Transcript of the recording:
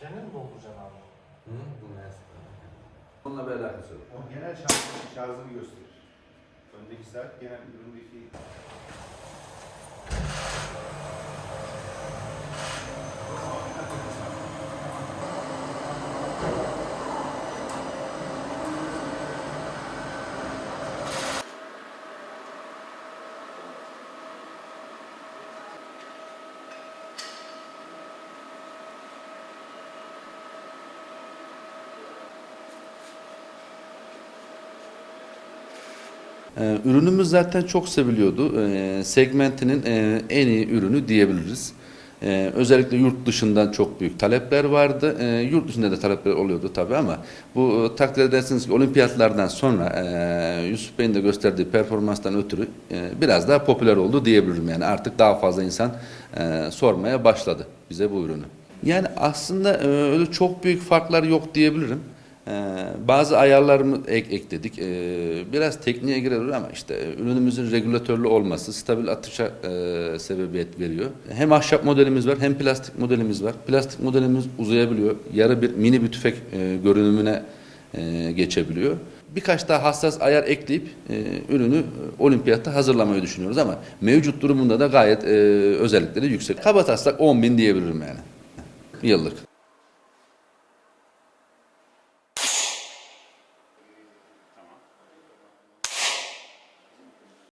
Kendin mi dolduracaksın abi? Hı? Bunu en son. Bununla bir alakası yok. O genel şarjını, gösterir. Öndeki saat genel öndeki Ee, Ürünümüz zaten çok seviliyordu. Ee, Segmentinin e, en iyi ürünü diyebiliriz. Ee, Özellikle yurt dışından çok büyük talepler vardı. Yurt dışında da talepler oluyordu tabii ama bu e, takdir edersiniz ki olimpiyatlardan sonra e, Yusuf Bey'in de gösterdiği performanstan ötürü e, biraz daha popüler oldu diyebilirim. Yani artık daha fazla insan e, sormaya başladı bize bu ürünü. Yani aslında öyle çok büyük farklar yok diyebilirim. Ee, bazı ayarlarımı ek, ekledik. Ee, biraz tekniğe girer ama işte e, ürünümüzün regülatörlü olması stabil atışa e, sebebiyet veriyor. Hem ahşap modelimiz var hem plastik modelimiz var. Plastik modelimiz uzayabiliyor. Yarı bir mini bir tüfek e, görünümüne e, geçebiliyor. Birkaç daha hassas ayar ekleyip e, ürünü e, olimpiyatta hazırlamayı düşünüyoruz ama mevcut durumunda da gayet e, özellikleri yüksek. Kaba taslak 10 bin diyebilirim yani yıllık.